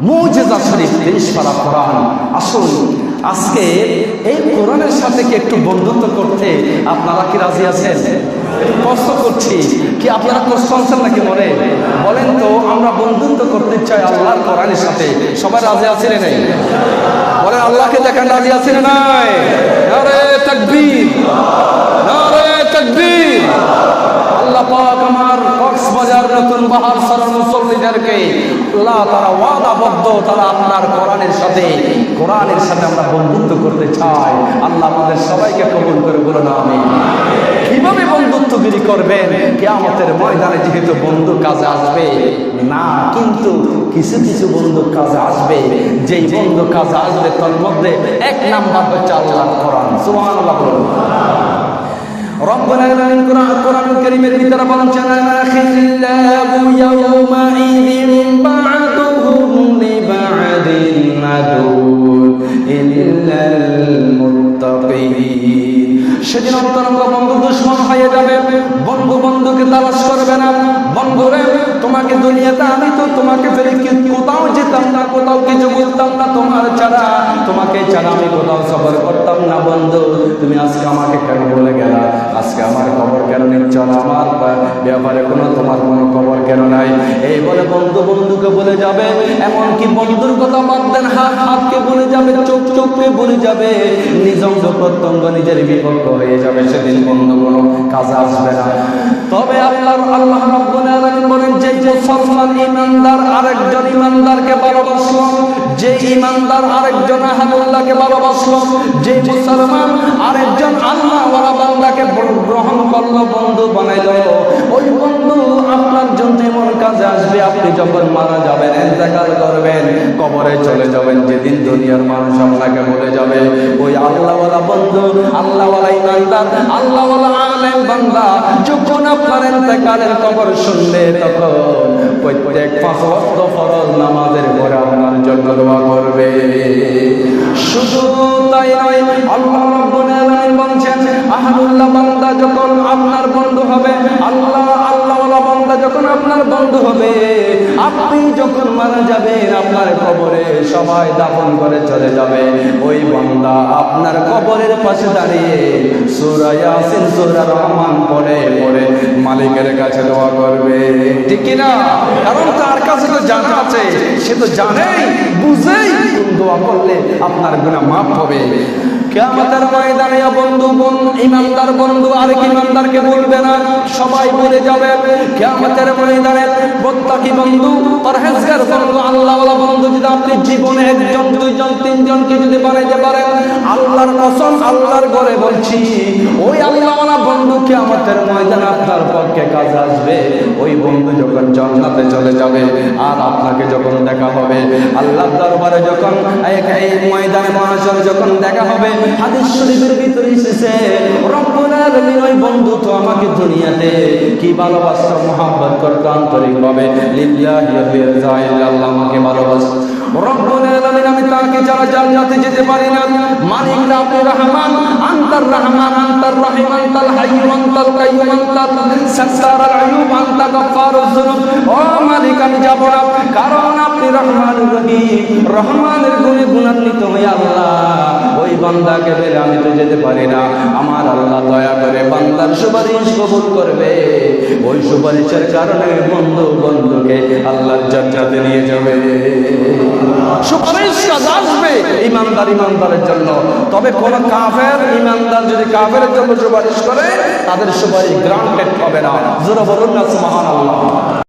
মৌজেজা শরীফ, তিরিশ পারা কোরআন। আসুন, আজকে এই কোরআনের সাথে কি একটু বন্ধুত্ব করতে আপনারা কি রাজি আছেন? কষ্ট করছি, কি আপনারা কষ্ট আছেন নাকি মনে বলেন তো, আমরা বন্ধুত্ব করতে চাই আল্লাহর কোরআনের সাথে। সবাই রাজি আছেন নাই? বলেন, আল্লাহকে দেখেন রাজি আছেন নাই? আরে তাকবীর আরে তাকবীর। আল্লাহ পাক আমার কক্সবাজার নতুন বাহার সারা মুসল্লিদেরকে আল্লাহ তারা ওয়াদাবদ্ধ তারা আপনার কোরআনের সাথে কোরআনের সাথে আমরা বন্ধুত্ব করতে চাই আল্লাহ আমাদের সবাইকে কবুল করে বলো না আমি কিভাবে বন্ধুত্বগিরি করবেন কেয়ামতের ময়দানে যেহেতু বন্ধু কাজে আসবে না কিন্তু কিছু কিছু বন্ধু কাজে আসবে যেই বন্ধু কাজে আসবে তার মধ্যে এক নাম্বার হচ্ছে আল্লাহ কোরআন সুবহানাল্লাহ বলুন ربنا العالمين قرآن القرآن الكريم ভিতরে বলছেন الخلاء يومئذ بعضهم সেদিন অন্তরঙ্গ বন্ধু দুশ্মন হয়ে যাবে। বন্ধু বন্ধুকে তালাশ করবে না। বন্ধুরে তোমাকে দুনিয়াতে আমি তো তোমাকে ফেলে কোথাও যেতাম না, কোথাও কিছু বলতাম না তোমার ছাড়া। তোমাকে ছাড়া আমি কোথাও সফর করতাম না, বন্ধু। তুমি আজকে আমাকে কেন বলে গেলা? আজকে আমার খবর কেন নিচ্ছ আমার ব্যাপারে কোনো তোমার কোনো বলে, বন্ধু, বন্ধুকে বলে যাবে, এমনকি বন্ধুর কথা বাদ হাত, হাতকে বলে যাবে, চোখ, চোখকে বলে যাবে, নিজ প্রত্যঙ্গ নিজের বিপক্ষ হয়ে যাবে, সেদিন বন্ধু, কোনো কাজে আসবে না। তবে আল্লাহ আল্লাহ রাব্বুল আলামিন বলেন, যে মুসলমান ইমানদার আরেকজন ইমানদারকে ভালোবাসলো, যে ইমানদার আরেকজন আহাদুল্লাহকে ভালোবাসলো, যে মুসলমান আরেকজন আল্লাহ করল বন্ধু বানাইলো ওই বন্ধু আপনার জন্য এমন কাজে আসবে, আপনি যখন মারা যাবেন ইন্তেকাল করবেন, কবরে চলে যাবেন, যেদিন দুনিয়ার মানুষ আপনাকে বলে যাবে, ওই আল্লাহওয়ালা বন্ধু, আল্লাহওয়ালা ইমানদার, আল্লাহওয়ালা আলেম বান্দা, যখন আপনার ইন্তেকালের খবর শুনবে, তখন প্রত্যেক পাঁচ ফরজ নামাজের পরে আপনার জন্য দোয়া করবে। শুধু তাই নয়, আল্লাহ রাব্বুল আলামিন বলছেন আহাদুল্লাহ বান্দা যখন আপনার বন্ধু হবে, আল্লাহ, আল্লাহওয়ালা বান্দা যখন আপনার বন্ধু হবে, আপনি যখন মারা যাবেন, আপনার কবরে সবাই দাফন করে চলে যাবে। ওই বান্দা আপনার কবরের পাশে দাঁড়িয়ে সূরা সূরা রহমান পড়ে পড়ে মালিকের কাছে দোয়া করবে। ঠিক কি না? কারণ তার কাছে তো জানা আছে, সে তো জানেই, বুঝেই দোয়া করলে আপনার গুনাহ মাফ হবে। কেয়ামতের ময়দানে বন্ধু বন, ইমানদার বন্ধু আরেক ইমানদারকে বলবে না, সবাই বলে যাবে। কেয়ামতের ময়দানে প্রত্যেকই বন্ধু, পরহেজগার বন্ধু, আল্লাহওয়ালা বন্ধু যদি আপনি জীবনে একজন, দুইজন, তিনজনকে যদি বানাইতে পারেন, আল্লাহর কসম, আল্লাহর ঘরে বলছি, ওই আল্লাহওয়ালা বন্ধু কেয়ামতের ময়দানে আপনার পক্ষে কাজে আসবে। ওই বন্ধু যখন জান্নাতে চলে যাবে, আর আপনাকে যখন দেখা হবে, আল্লাহর দরবারে যখন এক- এই ময়দানে মহাশয় যখন দেখা হবে হাদিস শরীফের ভিতরে এসেছে, রব্বুল আলামিন, ওই বন্ধু তো আমাকে দুনিয়াতে কি ভালোবাসতো মোহাম্মত করতো আন্তরিকভাবে। লিল্লাহি ওয়া আল্লাহ আমাকে ভালোবাসতো। রব্বুল আলামিন, আমি তাকে যারা জান্নাতে যেতে পারি না। মালিক আপনি রহমান, আন্তার রহমান, আন্তার রহিম, আন্তাল হাইয়্যু আন্তাল কাইয়্যুম আন্তাল সাত্তার আল আয়ুব আন্তা গফফারুজ যুনুব। ও মালিক, আমি যাব না। কারণ আপনি রহমান রহিম। রহমানের গুণে গুণান্বিত হয়ে আল্লাহ। বান্দাকে পেলে আমি তো যেতে পারি না। আমার আল্লাহ দয়া করে বান্দার সুপারিশ কবুল করবে। ওই সুপারিশের কারণে বন্ধু বন্ধুকে আল্লাহর জান্নাতে নিয়ে যাবে। সুপারিশ আসবে ইমানদার ইমানদারের জন্য। তবে কোন কাফের ইমানদার যদি কাফের জন্য সুপারিশ করে, তাদের সুপারিশ গ্রান্টেড হবে না। বলুন না